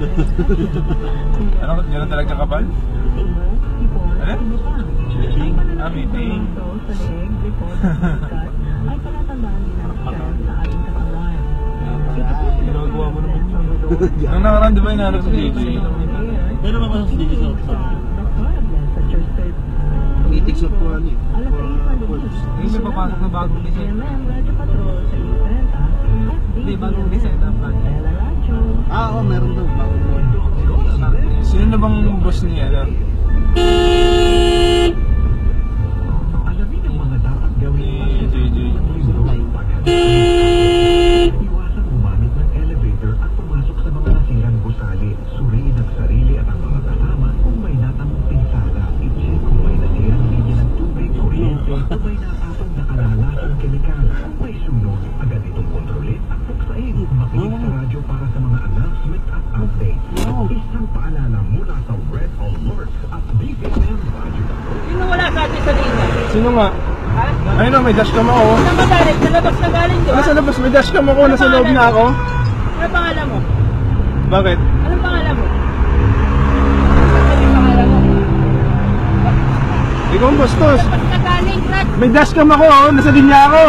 Ano, yun ang talaga kapal? Eh? Ah, meeting. Ginagawa mo naman Nung nakaraan, di ba inaarap sa DJ? Pero naman sa dito sa Meeting sa Puan eh. Yung may papasok na bagong design. Hindi, bagong design. Ah, oo, meron daw. Bago mo. Sino na bang boss niya? Ano? Alamin ang mga dapat gawin Ni JJ. Iwasan gumamit ng elevator at pumasok sa mga nasirang gusali. Suriin ang sarili at ang mga kasama kung may natamong pinsala. I-check kung may nasirang linya ng o may napatong na kalalasang kemikal. Kung may sunog, agad itong kontrolin at buksain. Makinig sa radyo para sa mga announcement at updates. Isang paalala mula sa Red Alert at DPM Radio. Sino wala sa atin sa linya? Sino nga? Ha? Ayun o, may dashcam ako. Saan ka galing? Sa labas na galing doon? Nasa labas, may dashcam ako. Nasa loob na ako. Ano pangalan mo? Bakit? Anong pangalan mo? Ano yung pangalan mo? Ikaw ang bastos. Labas na galing, Crack. May dashcam ako, oh. nasa linya ako.